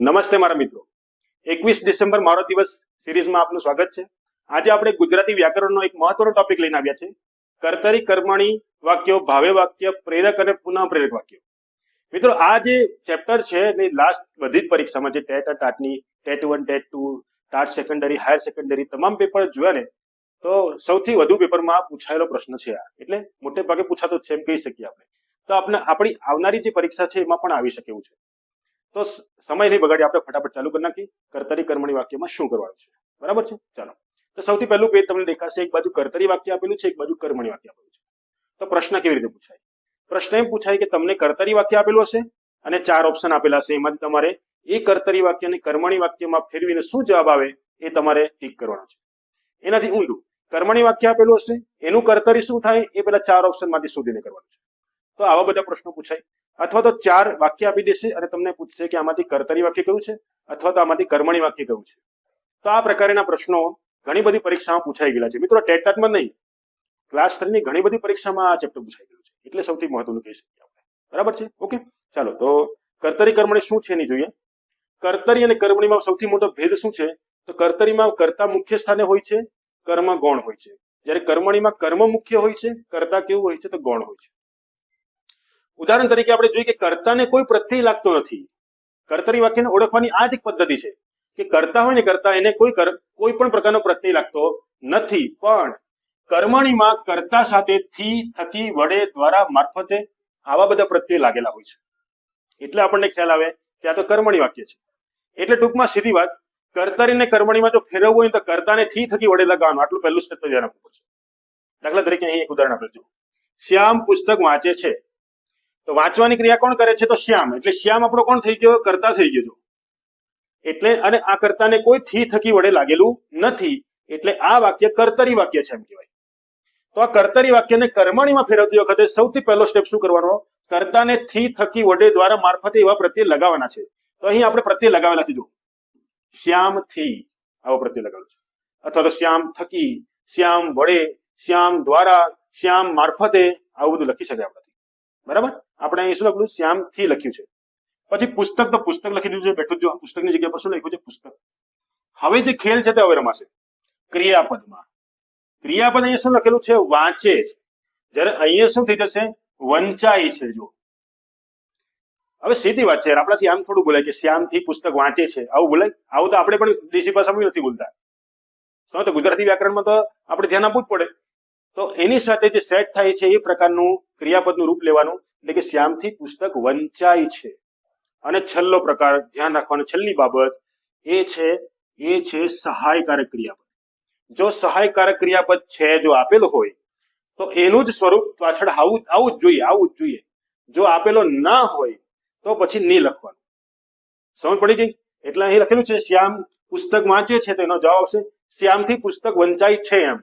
નમસ્તે મારા મિત્રો. એકવીસ ડિસેમ્બર મારો દિવસ સિરીઝમાં આપનું સ્વાગત છે. આજે આપણે ગુજરાતી વ્યાકરણનો એક મહત્વનો ટોપિક લઈને આવ્યા છે. કર્તરી કર્મણી વાક્યો, ભાવે વાક્ય, પ્રેરક અને પુનઃ પ્રેરક વાક્યો. મિત્રો, આ જે ચેપ્ટર છે એ લાસ્ટ બધી જ પરીક્ષામાં જે TET ટાટની TET one, TET two TAT secondary higher secondary તમામ પેપર જોયા ને, તો સૌથી વધુ પેપરમાં પૂછાયેલો પ્રશ્ન છે આ. એટલે મોટે ભાગે પૂછાતો છે એમ કહી શકીએ આપણે. તો આપણે આપણી આવનારી જે પરીક્ષા છે એમાં પણ આવી શકે એવું છે. તો સમય નહીં બગાડી આપણે ફટાફટ ચાલુ કરી નાખી કર્તરી કર્મણી વાક્યમાં શું કરવાનું છે? બરાબર છે? ચાલો. તો સૌથી પહેલું પેજ તમને દેખાશે, એક બાજુ કર્તરી વાક્ય આપેલું છે, એક બાજુ કર્મણી વાક્ય આપેલું છે. તો પ્રશ્ન કેવી રીતે પૂછાય? પ્રશ્ન એમ પૂછાય કે તમને કર્તરી વાક્ય આપેલું હશે અને ચાર ઓપ્શન આપેલા હશે. એમાંથી તમારે એ કર્તરી વાક્ય અને કર્મણી વાક્યમાં ફેરવીને શું જવાબ આવે એ તમારે ટીક કરવાનો છે. એનાથી ઊંધું. કર્મણી વાક્ય આપેલું હશે, એનું કર્તરી શું થાય એ પેલા ચાર ઓપ્શનમાંથી શોધીને કરવાનું છે. તો આવા બધા પ્રશ્નો પૂછાય. અથવા તો ચાર વાક્ય આપી દેશે અને તમને પૂછશે કે આમાંથી કર્તરી વાક્ય કયું છે અથવા તો આમાંથી કર્મણી વાક્ય કયું છે. તો આ પ્રકારના પ્રશ્નો ઘણી બધી પરીક્ષામાં પૂછાઈ ગયેલા છે. મિત્રો ટેટમાં નહીં. ક્લાસ થ્રીની ઘણી બધી પરીક્ષામાં આ ચેપ્ટર પૂછાઈ ગયું છે. એટલે સૌથી મહત્વનું કહી શકીએ આપણે બરાબર છે? ઓકે ચાલો, તો કર્તરી કર્મણી શું છે એની જોઈએ? કર્તરી અને કર્મણીમાં સૌથી મોટો ભેદ શું છે? તો કર્તરીમાં કર્તા મુખ્ય સ્થાને હોય છે, કર્મ ગૌણ હોય છે. જ્યારે કર્મણીમાં કર્મ મુખ્ય હોય છે, કર્તા કેવું હોય છે? તો ગૌણ હોય છે. ઉદાહરણ તરીકે આપણે જોઈએ કે કર્તાને કોઈ પ્રત્યય લાગતો નથી. કર્તરી વાક્યને ઓળખવાની આ જ એક પદ્ધતિ છે કે કરતા હોય ને કરતા એને કોઈ કોઈ પણ પ્રકારનો પ્રત્યય લાગતો નથી. પણ કર્મણીમાં કર્તા સાથે થી, થકી, વડે, દ્વારા મારફતે આવા બધા પ્રત્યય લાગેલા હોય છે. એટલે આપણને ખ્યાલ આવે કે આ તો કર્મણી વાક્ય છે. એટલે ટૂંકમાં સીધી વાત, કર્તરીને કર્મણીમાં જો ફેરવવું હોય તો કર્તાને થી, થકી, વડે લગાવવાનું, આટલું પહેલું સ્ટેપ તો ધ્યાન આપવું પડશે. દાખલા તરીકે અહીં એક ઉદાહરણ આપણે જુઓ શ્યામ પુસ્તક વાંચે છે. તો વાંચવાની ક્રિયા કોણ કરે છે? તો શ્યામ. એટલે શ્યામ આપણો કોણ થઈ ગયો? કરતા થઈ ગયો. એટલે અને આ કરતાને કોઈ થી થકી વડે લાગેલું નથી. એટલે આ વાક્ય કર્તરી વાક્ય છે એમ કહેવાય. તો આ કર્તરી વાક્યને કર્મણીમાં ફેરવતી વખતે સૌથી પહેલો સ્ટેપ શું કરવાનો? કર્તાને થી થકી વડે દ્વારા મારફતે એવા પ્રત્યે લગાવવાના છે. તો અહીં આપણે પ્રત્યે લગાવેલા છે, જો. શ્યામથી આવો પ્રત્યે લગાવેલો છે. અથવા તો શ્યામ થકી, શ્યામ વડે, શ્યામ દ્વારા, શ્યામ મારફતે આવું બધું લખી શકાય આપણાથી. બરાબર? આપણે અહીં શું લખ્યું શ્યામથી લખ્યું છે. પછી પુસ્તક તો પુસ્તક લખી દીધું છે. બેઠું જો પુસ્તકની જગ્યા પર શું લખ્યું છે? પુસ્તક. હવે જે ખેલ છે તે હવે રમાશે. ક્રિયાપદમાં. ક્રિયાપદ અહીંયા શું લખેલું છે? વાંચે છે. જ્યારે અહીંયા શું થઈ જશે? વંચાય છે જો હવે સીધી વાત છે. આપણાથી આમ થોડું બોલાય કે શ્યામથી પુસ્તક વાંચે છે. આવું બોલાય? આવું તો આપણે પણ દેશી ભાષામાં નથી બોલતા. શું તો ગુજરાતી વ્યાકરણમાં તો આપણે ધ્યાન આપવું જ પડે. તો એની સાથે જે સેટ થાય છે એ પ્રકારનું ક્રિયાપદનું રૂપ લેવાનું એટલે કે શ્યામથી પુસ્તક વંચાય છે. અને છેલ્લો પ્રકાર ધ્યાન રાખવાનો, છેલ્લી બાબત એ છે એ છે સહાયકારક ક્રિયાપદ. જો સહાયકારક ક્રિયાપદ છે, જો આપેલો હોય, તો એનું જ સ્વરૂપ પાછળ આવું આવું જ જોઈએ, આવું જ જોઈએ. જો આપેલો ના હોય, તો પછી નહીં લખવાનું. સમજ પડી ગઈ? એટલે અહીં લખેલું છે, શ્યામ પુસ્તક વાંચે છે, તો એનો જવાબ આવશે, શ્યામથી પુસ્તક વંચાય છે એમ.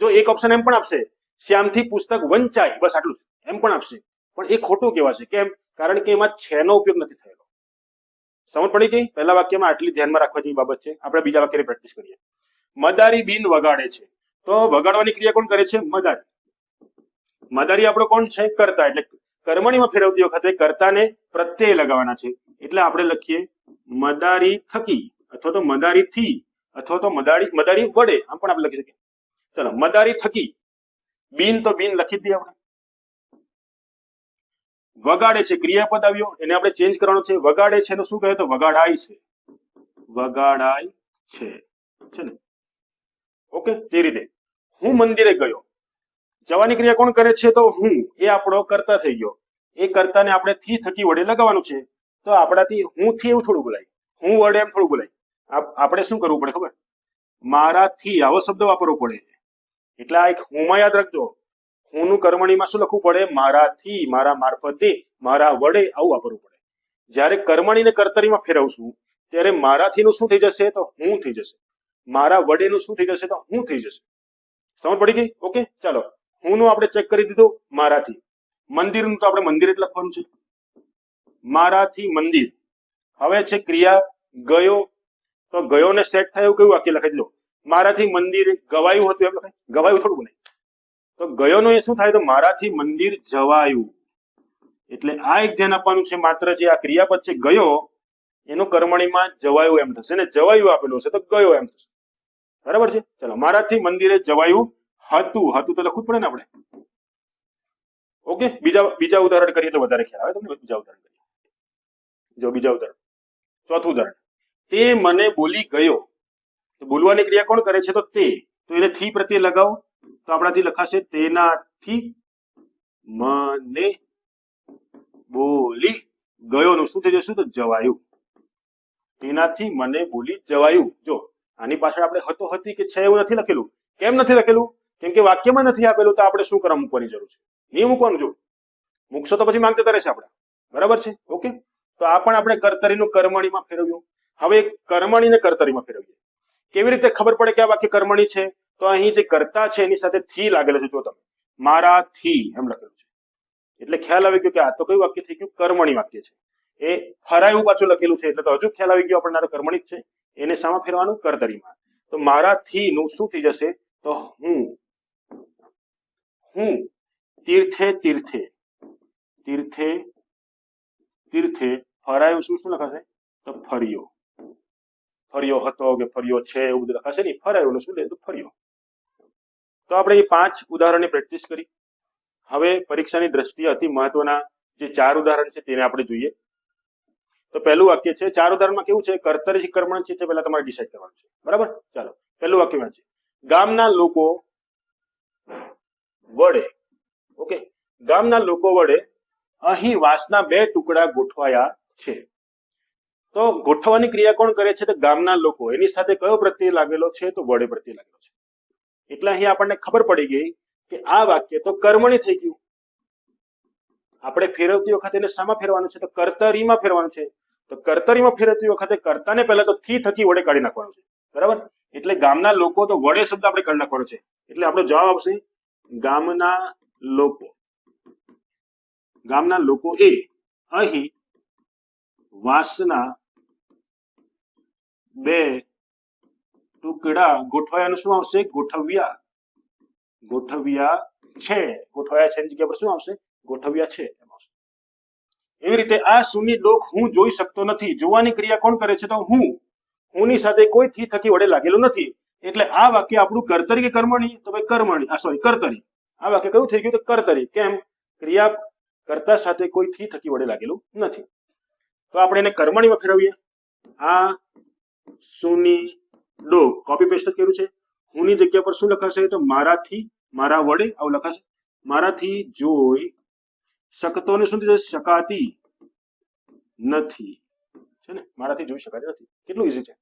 જો એક ઓપ્શન એમ પણ આપશે, શ્યામથી પુસ્તક વંચાય, બસ આટલું. એમ પણ આપશે. પણ એ ખોટું કહેવાશે કેમ? કારણ કે એમાં છે નો ઉપયોગ નથી થયેલો. સમજ પડી ગઈ? પહેલા વાક્યમાં આટલી ધ્યાનમાં રાખવા જેવી બાબત છે. આપણે બીજા વાક્યની પ્રેક્ટિસ કરીએ. મદારી બિન વગાડે છે. તો વગાડવાની ક્રિયા કોણ કરે છે? મદારી. મદારી આપણો કોણ છે? કર્તા. એટલે કર્મણીમાં ફેરવતી વખતે કર્તાને પ્રત્યય લગાવવાના છે. એટલે આપણે લખીએ મદારી થકી અથવા તો મદારી થી અથવા તો મદારી મદારી વડે. આમ પણ આપણે લખી શકીએ. ચલો, મદારી થકી. બિન તો બિન લખી દઈએ આપણે. વગાડે છે, ક્રિયાપદ આવ્યો, એને આપણે ચેન્જ કરવાનો છે. વગાડે છે એનું શું કહે? તો વગાડાય છે. વગાડાય છે. છે ને? ઓકે, તે રીતે. હું મંદિરે ગયો. જવાની ક્રિયા કોણ કરે છે? તો હું. એ આપણો કરતા થઈ ગયો. એ કરતાને આપણે થી થકી વડે લગાવવાનું છે. તો આપણાથી હું થી એવું થોડું બોલાય. હું વડે એમ થોડું બોલાય. આપણે શું કરવું પડે ખબર? મારાથી આવો શબ્દ વાપરવો પડે. એટલે આ એક હુંમાં યાદ રાખજો. હુંનું કર્મણીમાં શું લખવું પડે? મારાથી, મારા મારફતે, મારા વડે આવું વાપરવું પડે. જ્યારે કર્મણીને કર્તરીમાં ફેરવશું, ત્યારે મારાથીનું શું થઈ જશે? તો હું થઈ જશે. મારા વડેનું શું થઈ જશે? તો હું થઈ જશે. સમજ પડી ગઈ? ઓકે, ચાલો. હુંનું આપણે ચેક કરી દીધું, મારાથી. મંદિરનું તો આપણે મંદિર જ લખવાનું છે. મારાથી મંદિર. હવે છે ક્રિયા, ગયો. તો ગયો ને સેટ થાય કયું વાક્ય લખાઈ લો મારાથી મંદિર ગવાયું હતું એમ લખાય? ગવાયું થોડું બને તો ગયોનો એ શું થાય? તો મારાથી મંદિર જવાયું. એટલે આ એક ધ્યાન આપવાનું છે માત્ર જે આ ક્રિયાપદ છે ગયો, એનું કર્મણીમાં જવાયું એમ થશે. ને જવાયું આપેલું હશે તો ગયો એમ થશે. બરાબર છે? ચલો, મારાથી મંદિરે જવાયું હતું. હતું તો લખવું પડે ને આપણે. ઓકે? બીજા બીજા ઉદાહરણ કરીએ તો વધારે ખ્યાલ આવે તમને? બીજા ઉદાહરણ કરીએ. જો બીજા ઉદાહરણ. ચોથું ઉદાહરણ. તે મને બોલી ગયો. બોલવાની ક્રિયા કોણ કરે છે? તો તે. તો એને થી પ્રત્યે લગાવો. તો આપણાથી લખાશે, તેનાથી મને બોલી ગયો નું. શું થઈ જશે? તો જવાયું? તેનાથી મને બોલી જવાયું. જો, આની પાછળ આપણે હતો હતી કે છે એવું નથી લખેલું. કેમ નથી લખેલું? કેમ કે વાક્યમાં નથી આપેલું, તો આપણે શું કરવા મૂકવાની જરૂર છે? નહીં મૂકવાનું જો. મૂકશો તો પછી માંગતા રહેશે આપણે. બરાબર છે? ઓકે? તો આ પણ આપણે કર્તરીનું કર્મણીમાં ફેરવ્યું. હવે કર્મણીને કર્તરીમાં ફેરવીએ. કેવી રીતે ખબર પડે કે આ વાક્ય કર્મણી છે? તો અહીં જે કરતા છે, એની સાથે થી લાગેલો છે. જો તમે મારા થી, એમ લખેલું છે. એટલે ખ્યાલ આવી ગયો કે આ તો કયું વાક્ય થઈ ગયું? કર્મણી વાક્ય છે. એ ફરાયું પાછું લખેલું છે, એટલે તો હજુ ખ્યાલ આવી ગયો આપણને કર્મણી જ છે. એને સામા ફેરવાનું? કરતરીમાં. તો મારાથી નું શું થઈ જશે? તો હું હું, તીર્થે તીર્થે તીર્થે તીર્થે, ફરાયું શું શું લખાશે? તો ફર્યો. ફર્યો હતો કે ફર્યો છે, એવું બધું લખાશે નહીં. ફરાયું શું? લે તો ફર્યો. તો આપણે એ પાંચ ઉદાહરણની પ્રેક્ટિસ કરી. હવે પરીક્ષાની દ્રષ્ટિએ અતિ મહત્વના જે ચાર ઉદાહરણ છે તેને આપણે જોઈએ. તો પહેલું વાક્ય છે, ચાર ઉદાહરણમાં કેવું છે? કર્તરી કર્મણ છે તે પહેલા તમારે ડિસાઈડ કરવાનું છે. બરાબર? ચાલો, પહેલું વાક્ય વાંચીએ. ગામના લોકો વડે, ઓકે? ગામના લોકો વડે અહીં વાંસના બે ટુકડા ગોઠવાયા છે. તો ગોઠવવાની ક્રિયા કોણ કરે છે? તો ગામના લોકો. એની સાથે કયો પ્રત્યય લાગેલો છે? તો વડે પ્રત્યય લાગેલો એટલે અહીં આપણને ખબર પડી ગઈ કે આ વાક્ય તો કર્મણી થઈ ગયું. આપણે ફેરવતી વખતે એને શામાં ફેરવાનું છે? તો કર્તરીમાં ફેરવાનું છે. તો કર્તરીમાં ફેરવતી વખતે કર્તાને પહેલા તો થી થકી વડે કાઢી નાખવાનું છે. બરાબર? એટલે ગામના લોકો તો વડે શબ્દ આપણે કાઢી નાખવાનો છે. એટલે આપણો જવાબ આવશે ગામના લોકો. ગામના લોકો એ અહીં વાંસના બે ટુકડા ગોઠવાયાનું શું આવશે? ગોઠવ્યા. ગોઠવ્યા છે. ગોઠવાયા છે જગ્યા પર શું આવશે? ગોઠવ્યા છે એવી રીતે આ સુની ડોક હું જોઈ શકતો નથી. જોવાની ક્રિયા કોણ કરે છે? તો હું. હુંની સાથે કોઈ થી થકી વડે લાગેલું નથી. એટલે આ વાક્ય આપણું કર્તરી કે કર્મણી? તો ભાઈ કર્મણી. આ સોરી કર્તરી. આ વાક્ય કયું થઈ ગયું? તો કર્તરી. કેમ? ક્રિયા કર્તા સાથે કોઈ થી થકી વડે લાગેલું નથી. તો આપણે એને કર્મણીમાં ફેરવીએ. આ સુની ડો કોપી પેસ્ટ કર્યું છે. હુંની જગ્યા પર શું લખાશે? તો મારાથી, મારા વડે આવું લખાશે. મારાથી જોઈ શકતો ને શું થઈ જશે? શકાતી નથી. છે ને? મારાથી જોઈ શકાતી નથી. કેટલું ઈઝી છે.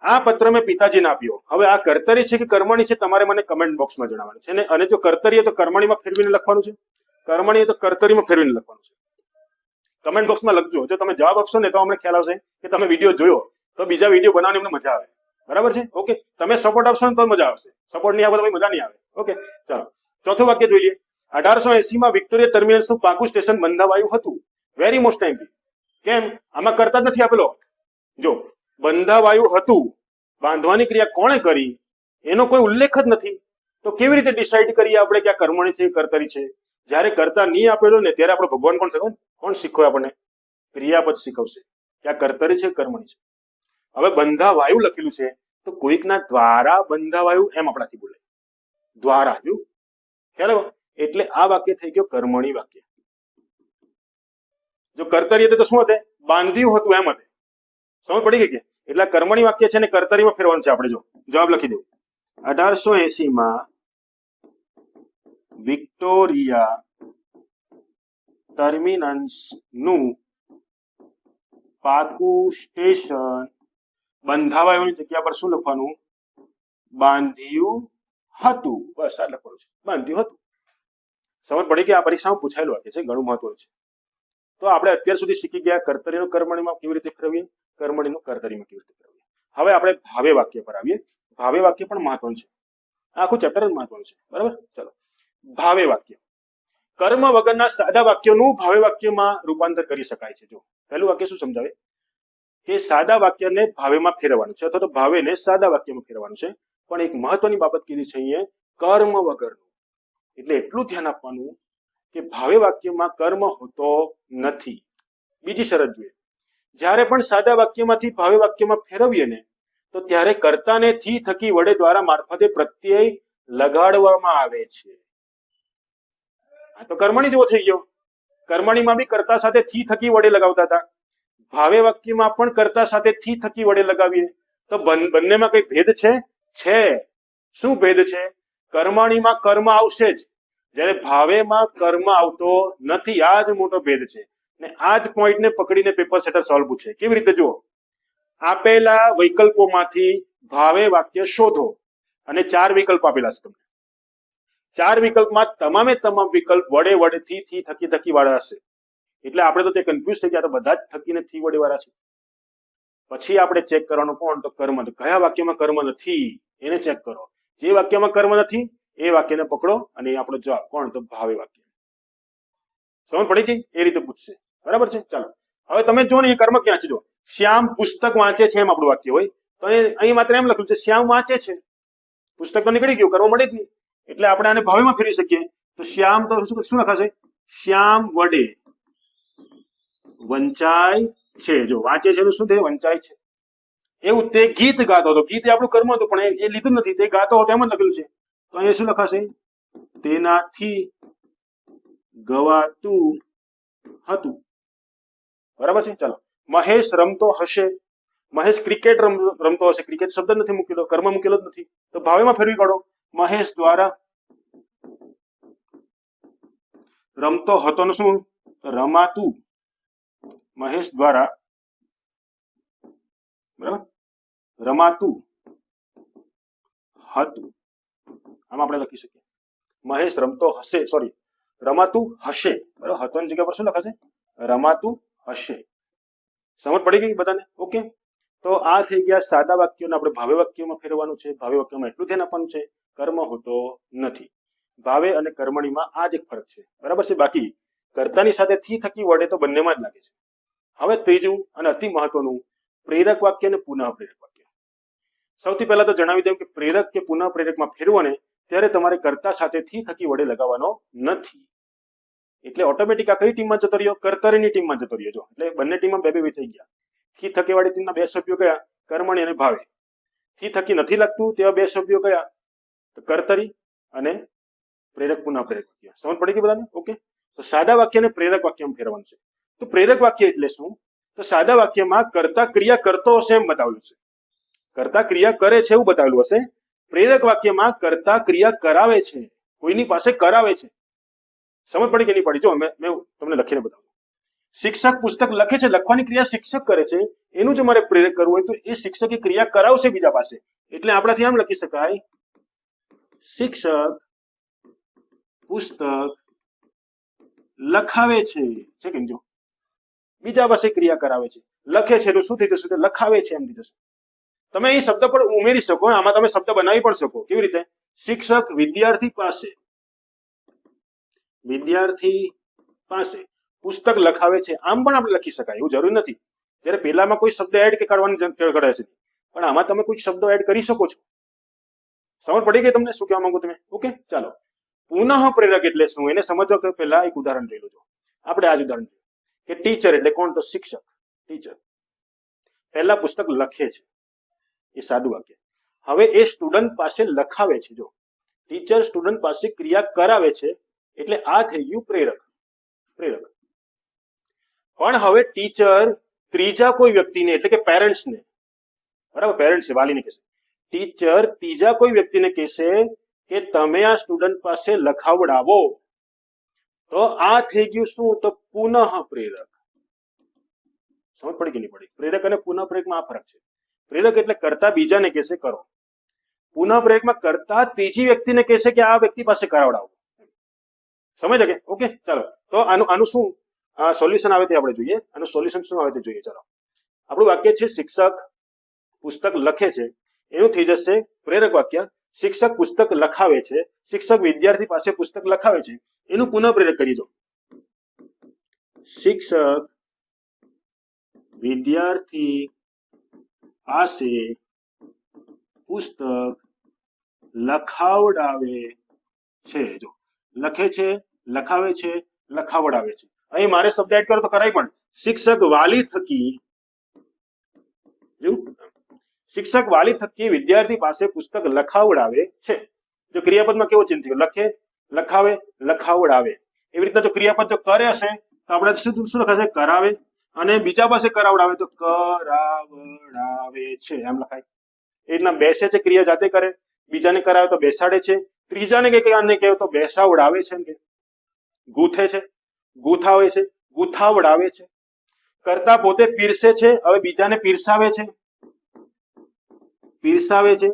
આ પત્ર મેં પિતાજીને આપ્યો. હવે આ કર્તરી છે કે કર્મણી છે, તમારે મને કમેન્ટ બોક્સમાં જણાવવાનું છે. ને અને જો કર્તરી તો કર્મણીમાં ફેરવીને લખવાનું છે. કર્મણી તો કર્તરીમાં ફેરવીને લખવાનું છે. કમેન્ટ બોક્સમાં લખજો. જો તમે જવાબ આપશો ને તો અમને ખ્યાલ આવશે કે તમે વીડિયો જોયો. તો બીજા વીડિયો બનાવવાની અમને મજા આવે. બરાબર છે? ઓકે તમે સપોર્ટ આપશો ને તો મજા આવશે. સપોર્ટ નહીં આપો તો મજા નહીં આવે. ઓકે ચાલો. ચોથું વાક્ય જોઈએ અઢારસો માં વિક્ટોરિયા ટર્મિનલ્સનું પાકું સ્ટેશન બંધાવાયું હતું. વેરી મોસ્ટ ટાઈમ કેમ? આમાં કરતા જ નથી આપેલો. જો, બંધાવાયું હતું. બાંધવાની ક્રિયા કોણે કરી? એનો કોઈ ઉલ્લેખ જ નથી. તો કેવી રીતે ડિસાઈડ કરીએ આપણે કે આ કર્મણી છે, કર્તરી છે? જ્યારે કરતા નહીં આપેલો ને ત્યારે આપણે ભગવાન કોણ શીખવું કોણ શીખવે આપણને? ક્રિયાપદ શીખવશે. કે આ કર્તરી છે, કર્મણી છે. હવે બંધાવાયું લખેલું છે, તો કોઈકના દ્વારા બંધાવાયુ એમ આપણાથી બોલે. દ્વારા, જો. ખ્યાલ એટલે આ વાક્ય થઈ ગયો કર્મણી વાક્ય. જો કર્તરી હતી તો શું હતું? બાંધ્યું હતું એમ હતું. સમજ પડી ગઈ કે? એટલે કર્મણી વાક્ય છે ને કર્તરીમાં ફેરવાનું છે આપણે જો. જવાબ લખી દઉં. અઢારસો એસી માં વિક્ટોરિયા ટર્મિનસનું પાકું સ્ટેશન બંધાવાયોની જગ્યા પર શું લખવાનું? બાંધ્યું હતું. બસ આ લખવાનું છે. બાંધ્યું હતું. સમજ પડી કે આ પરીક્ષામાં પૂછાયેલું વાક્ય છે, ઘણું મહત્વનું છે. તો આપણે અત્યાર સુધી શીખી ગયા કર્તરીનું કર્મણીમાં કેવી રીતે ફેરવીએ? કર્મણીનું કર્તરીમાં કેવી રીતે ફેરવીએ? હવે આપણે ભાવે વાક્ય પર આવીએ. ભાવે વાક્ય પણ મહત્વનું છે. આખું ચેપ્ટર જ મહત્વનું છે. બરાબર? ચલો. ભાવે વાક્ય. કર્મ વગરના સાદા વાક્યોનું ભાવે વાક્યમાં રૂપાંતર કરી શકાય છે. જો. પહેલું વાક્ય શું સમજાવે? કે સાદા વાક્યને ભાવેમાં ફેરવવાનું છે અથવા તો ભાવેને સાદા વાક્યમાં ફેરવવાનું છે. પણ એક મહત્વની બાબત કીધી છે અહીંયા કર્મ વગરનું. એટલે એટલું ધ્યાન આપવાનું કે ભાવે વાક્યમાં કર્મ હોતો નથી. બીજી શરત જોઈએ. જ્યારે પણ સાદા વાક્યમાંથી ભાવે વાક્યમાં ફેરવીએ ને, તો ત્યારે કર્તાને થી થકી વડે દ્વારા મારફતે પ્રત્યય લગાડવામાં આવે છે. આ તો કર્મણી જેવો થઈ ગયો. કર્મણીમાં બી કર્તા સાથે થી થકી વડે લગાવતા હતા. ભાવે વાક્યમાં પણ કર્તા સાથે થી થકી વડે લગાવીએ. તો બન- બંનેમાં કઈ ભેદ છે? છે. શું ભેદ છે? કર્મણીમાં કર્મ આવશે જ. જ્યારે ભાવેમાં કર્મ આવતો નથી, આ જ મોટો ભેદ છે. ને આ જ પોઈન્ટને પકડીને પેપર સેટર સોલ્વ પૂછે. કેવી રીતે જુઓ? આપેલા વિકલ્પોમાંથી ભાવે વાક્ય શોધો અને ચાર વિકલ્પ આપેલા છે તમને. ચાર વિકલ્પમાં તમામે તમામ વિકલ્પ વડે વડેથી થી થકી થકી વાળા હશે. એટલે આપણે તો તે કન્ફ્યુઝ થઈ ગયા બધા જ થકીને થી વડે વાળા છે. પછી આપણે ચેક કરવાનું કોણ? તો કર્મ કયા વાક્યમાં કર્મ નથી? એને ચેક કરો. જે વાક્યમાં કર્મ નથી, એ વાક્યને પકડો અને આપણો જવાબ. કોણ? તો ભાવે વાક્ય. સમજ પડી ગઈ? એ રીતે પૂછશે. બરાબર છે? ચાલો. હવે તમે જો ને કર્મ ક્યાં છે? જો શ્યામ પુસ્તક વાંચે છે એમ આપણું વાક્ય હોય. તો અહીં માત્ર એમ લખ્યું છે, શ્યામ વાંચે છે. પુસ્તક તો નીકળી ગયું, કર્મ મળે જ નહીં. એટલે આપણે આને ભાવેમાં ફેરવી શકીએ. તો શ્યામ તો શું લખાશે શ્યામ વડે. વંચાય છે. જો વાંચે છે શું થાય? વંચાય છે. એવું તે ગીત ગાતો હતો. ગીત એ આપણું કર્મ હતું, પણ એ- લીધું નથી. તે ગાતો હતો એમ જ લખેલું છે. તો અહીંયા શું લખાશે? તેનાથી ગવાતું હતું. બરાબર છે? ચાલો. મહેશ રમતો હશે. મહેશ ક્રિકેટ રમ, રમતો હશે. ક્રિકેટ શબ્દ નથી મૂકેલો. કર્મ મૂકેલો જ નથી. તો ભાવેમાં ફેરવી કાઢો. મહેશ દ્વારા રમતો હતો ને શું? રમાતું. મહેશ દ્વારા બરાબર? રમાતું હતું. આમ આપણે લખી શકીએ. મહેશ રમતો હશે સોરી રમાતું હશે. બરાબર? હતોની જગ્યા પર શું લખાશે? રમાતું હશે. સમજ પડી ગઈ બધાને? ઓકે તો આ થઈ ગયા સાદા વાક્યોને આપણે ભાવે વાક્યોમાં ફેરવાનું છે. ભાવે વાક્યોમાં એટલું ધ્યાન આપવાનું છે, કર્મ હોતો નથી. ભાવે અને કર્મણીમાં આ જ એક ફરક છે. બરાબર છે? બાકી કર્તાની સાથે થી થકી વડે તો બંનેમાં જ લાગે છે. હવે ત્રીજું અને અતિ મહત્વનું પ્રેરક વાક્ય અને પુનઃ પ્રેરક વાક્ય. સૌથી પહેલા તો જણાવી દઉં કે પ્રેરક કે પુનઃ પ્રેરકમાં ફેરવો ને ત્યારે તમારે કરતા સાથે થી થકી વડે લગાવવાનો નથી. એટલે ઓટોમેટિક આ કઈ ટીમમાં જતો રહ્યો? કર્તરીની ટીમમાં જતો રહ્યો. જો, એટલે બંને ટીમમાં બે બે થઈ ગયા. થી થકી વાળી ટીમના બે સભ્યો કયા? કર્મણી અને ભાવે. થી થકી નથી લાગતું તેવા બે સભ્યો કયા? તો કર્તરી અને પ્રેરક પુનઃ પ્રેરક વાક્ય. સમજ પડી ગઈ બધાને? ઓકે. તો સાદા વાક્યને પ્રેરક વાક્યમાં ફેરવાનું છે. તો પ્રેરક વાક્ય એટલે શું? તો સાદા વાક્યમાં કરતા ક્રિયા કરતો હશે એમ બતાવેલું છે. કરતા ક્રિયા કરે છે એવું બતાવેલું હશે. પ્રેરક વાક્યમાં કરતા ક્રિયા કરાવે છે કોઈની પાસે કરાવે છે? સમજ પડી કે નહીં પડી? જો, મેં તમને લખીને બતાવું. શિક્ષક પુસ્તક લખે છે, લખવાની ક્રિયા શિક્ષક કરે છે, એનું જો મારે પ્રેરક કરવું હોય તો એ શિક્ષક ક્રિયા કરાવશે બીજા પાસે. એટલે આપણાથી આમ લખી શકાય. શિક્ષક પુસ્તક લખાવે છે. છે કેમ જો બીજા પાસે ક્રિયા કરાવે છે લખે છે શું થઈ જશે લખાવે છે એમ થઈ તમે અહીં શબ્દ પણ ઉમેરી શકો આમાં તમે શબ્દ બનાવી પણ શકો કેવી રીતે શિક્ષક વિદ્યાર્થી પાસે વિદ્યાર્થી પાસે પુસ્તક લખાવે છે આમ પણ આપણે લખી શકાય એવું જરૂર નથી ત્યારે પેલામાં કોઈ શબ્દ એડ કે કાઢવાની જરૂર છે પણ આમાં તમે કોઈ શબ્દો એડ કરી શકો છો સમજ પડી ગઈ તમને શું કહેવા માંગુ તમે ઓકે ચાલો પુનઃ પ્રેરક એટલે શું એને કે પહેલા એક ઉદાહરણ લઈ લો આપણે આ જ ઉદાહરણ કે ટીચર એટલે કોણ? તો શિક્ષક ટીચર પહેલા પુસ્તક લખે છે, એ સાદું વાક્ય. હવે એ સ્ટુડન્ટ પાસે લખાવે છે, જો. ટીચર સ્ટુડન્ટ પાસે ક્રિયા કરાવે છે, એટલે આ થઈ ગયું પ્રેરક પ્રેરક. પણ હવે ટીચર ત્રીજા કોઈ વ્યક્તિને, એટલે કે પેરેન્ટ્સને બરાબર? પેરેન્ટ્સ વાલીને કહેશે. ટીચર ત્રીજા કોઈ વ્યક્તિને કહેશે કે તમે આ સ્ટુડન્ટ પાસે લખાવડાવો. તો આ થઈ ગયું શું? તો પુનઃ પ્રેરક. સમજ પડી કે નહીં પડી. પ્રેરક અને પુનઃ પ્રેરકમાં આ ફરક છે. પ્રેરક એટલે કરતા બીજાને કહેશે કરો. પુનઃ પ્રેરકમાં કરતા ત્રીજી વ્યક્તિને કહેશે કે આ વ્યક્તિ પાસે કરાવડાવો. સમજ કે ઓકે, ચાલો. તો આનું આનું શું? સોલ્યુશન આવે તે આપણે જોઈએ. આનું સોલ્યુશન શું આવે તે જોઈએ? ચાલો. આપણું વાક્ય છે શિક્ષક પુસ્તક લખે છે. એનું થઈ જશે. પ્રેરક વાક્ય શિક્ષક પુસ્તક લખાવે છે, શિક્ષક વિદ્યાર્થી પાસે પુસ્તક લખાવે છે, એનું પુનઃ પ્રેરક કરી દો. શિક્ષક વિદ્યાર્થી પાસે પુસ્તક લખાવડાવે છે. જો લખે છે, લખાવે છે, લખાવડાવે છે. અહીં મારે શબ્દ એડ કરો તો કરાય પણ. શિક્ષક વાલી થકી શિક્ષક વાલી થકી વિદ્યાર્થી પાસે પુસ્તક લખાવડાવે છે. જો ક્રિયાપદમાં કેવો ચિહ્ન થયું? લખે, લખાવે, લખાવડાવે. એવી રીતના જો ક્રિયાપદ જો કરે હશે, તો આપણે શું શું લખાશે? કરાવે. અને બીજા પાસે કરાવડાવે તો કરાવડાવે છે. એમ લખાય. એ રીતના બેસે છે, ક્રિયા જાતે કરે. બીજાને કરાવે તો બેસાડે છે. ત્રીજાને કે આને કહે તો બેસાવડાવે છે કે. ગૂંથે છે. ગૂંથાવે છે. ગૂંથાવડાવે છે. કરતા પોતે પીરસે છે. હવે બીજાને પીરસાવે છે. પીરસાવે છે?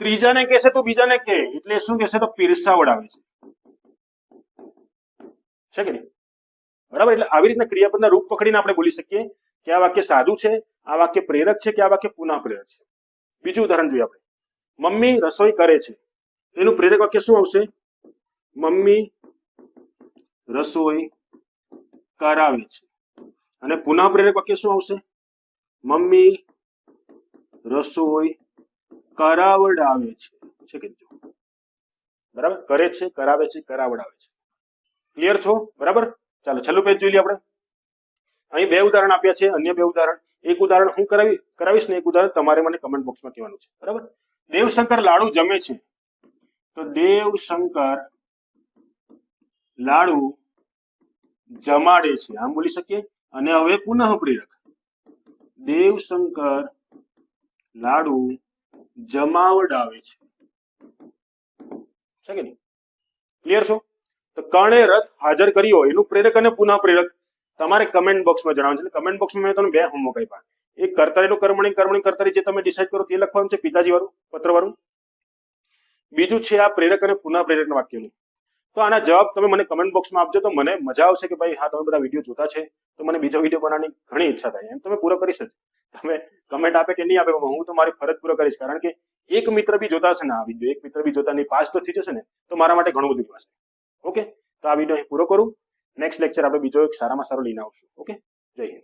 ત્રીજાને કહેશે તો બીજાને કે એટલે શું કહેશે તો પીરસાવડાવે છે. છે કે નહીં? બરાબર? એટલે આવી રીતના ક્રિયાપદના રૂપ પકડીને આપણે બોલી શકીએ કે આ વાક્ય સાદું છે, આ વાક્ય પ્રેરક છે કે આ વાક્ય પુનઃ પ્રેરક છે. બીજું ઉદાહરણ જોઈએ આપણે. મમ્મી રસોઈ કરે છે. એનું પ્રેરક વાક્ય શું આવશે? મમ્મી રસોઈ કરાવે છે. અને પુનઃ પ્રેરક વાક્ય શું આવશે? મમ્મી રસોઈ કરાવડાવે છે. છે કે બરાબર? કરે છે, કરાવે છે કરાવડાવે છે. ક્લિયર છો? બરાબર? ચાલો, છેલ્લું પેજ જોઈ લઈએ આપણે. અહીં બે ઉદાહરણ આપ્યા છે, અન્ય બે ઉદાહરણ. એક ઉદાહરણ હું કરાવી, કરાવીશ ને એક ઉદાહરણ તમારે મને કમેન્ટ બોક્સમાં કહેવાનું છે. બરાબર? દેવશંકર લાડુ જમે છે. તો દેવશંકર લાડુ જમાડે છે. આમ બોલી શકીએ? અને હવે પુનઃ પ્રેરક દેવશંકર લાડુ જમાવડાવે છે. છે કે નહીં? ક્લિયર છો? તો કર્ણે રથ હાજર કર્યો એનું પ્રેરક અને પુનઃ પ્રેરક તમારે કમેન્ટ બોક્સમાં જણાવવાનું છે. કમેન્ટ બોક્સમાં મેં તમને બે હોમવર્ક આપ્યા એક કર્તારીનું કર્મણી કર્મણી કર્તરી જે તમે ડિસાઇડ કરો તે લખવાનું છે પિતાજી વાળું પત્ર વાળું બીજું છે આ પ્રેરક અને પુનઃ પ્રેરક વાક્યનું. તો આના જવાબ તમે મને કમેન્ટ બોક્સમાં આપજો. તો મને મજા આવશે કે ભાઈ, હા, તમે બધા વીડિયો જોતા છે. તો મને બીજો વીડિયો બનાવવાની ઘણી ઈચ્છા થાય. એમ તમે પૂરો કરી શકો. તમે કમેન્ટ આપે કે નહીં આપે હું તો મારી ફરજ પૂરો કરીશ. કારણ કે એક મિત્ર બી જોતા હશે ને આ વીડિયો એક મિત્ર બી જોતા નહીં પાસ તો થઈ જશે ને, તો મારા માટે ઘણું બધું કહેવાશે ઓકે તો આ વીડિયો અહીં પૂરો કરું. નેક્સ્ટ લેક્ચર આપણે બીજો એક સારામાં સારો લઈને આવશું. ઓકે જય હિન્દ.